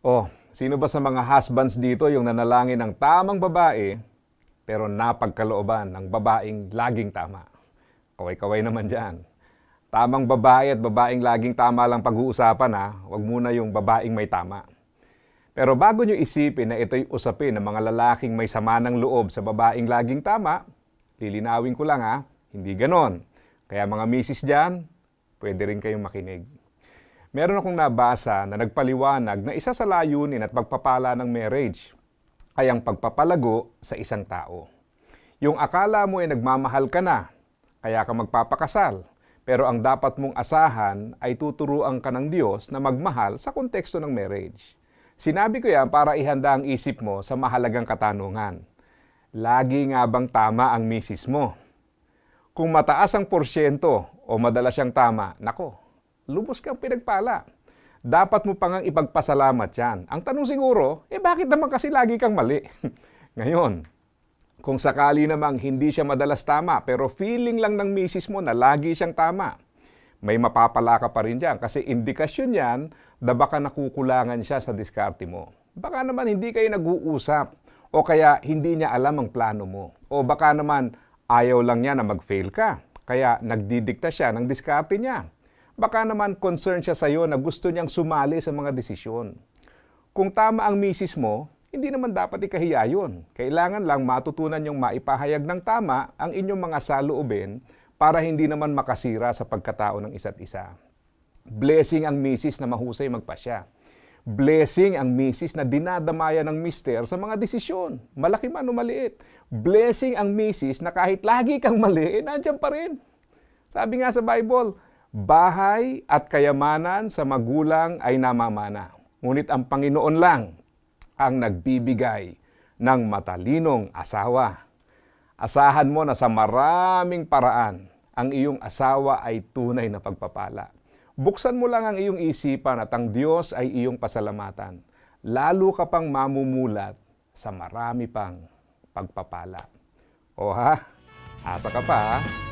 Oh, sino ba sa mga husbands dito yung nanalangin ng tamang babae pero napagkalooban ng babaeng laging tama? Kaway-kaway naman dyan. Tamang babae at babaeng laging tama lang pag-uusapan ha. Huwag muna yung babaeng may tama. Pero bago nyo isipin na ito'y usapin ng mga lalaking may sama ng loob sa babaeng laging tama, lilinawin ko lang ha, hindi ganon. Kaya mga misis dyan, pwede rin kayong makinig. Meron akong nabasa na nagpaliwanag na isa sa layunin at pagpapala ng marriage ay ang pagpapalago sa isang tao. Yung akala mo ay nagmamahal ka na, kaya ka magpapakasal. Pero ang dapat mong asahan ay tuturuan ka ng Diyos na magmahal sa konteksto ng marriage. Sinabi ko yan para ihanda ang isip mo sa mahalagang katanungan. Lagi nga bang tama ang misis mo? Kung mataas ang porsyento o madalas siyang tama, nako, lubos kang pinagpala. Dapat mo pang ipagpasalamat yan. Ang tanong siguro, eh bakit naman kasi lagi kang mali? Ngayon, kung sakali namang hindi siya madalas tama, pero feeling lang ng misis mo na lagi siyang tama, may mapapala ka pa rin dyan. Kasi indikasyon yan na baka nakukulangan siya sa diskarte mo. Baka naman hindi kayo nag-uusap o kaya hindi niya alam ang plano mo. O baka naman ayaw lang niya na mag-fail ka. Kaya nagdidikta siya ng diskarte niya. Baka naman concern siya sa iyo na gusto niyang sumali sa mga desisyon. Kung tama ang misis mo, hindi naman dapat ikahiya yun. Kailangan lang matutunan yung maipahayag ng tama ang inyong mga saloobin para hindi naman makasira sa pagkatao ng isa't isa. Blessing ang misis na mahusay magpasya. Blessing ang misis na dinadamaya ng mister sa mga desisyon. Malaki man o maliit. Blessing ang misis na kahit lagi kang mali, eh, nandyan pa rin. Sabi nga sa Bible, bahay at kayamanan sa magulang ay namamana. Ngunit ang Panginoon lang ang nagbibigay ng matalinong asawa. Asahan mo na sa maraming paraan, ang iyong asawa ay tunay na pagpapala. Buksan mo lang ang iyong isipan at ang Diyos ay iyong pasalamatan. Lalo ka pang mamumulat sa marami pang pagpapala. O ha? Asa ka pa ha?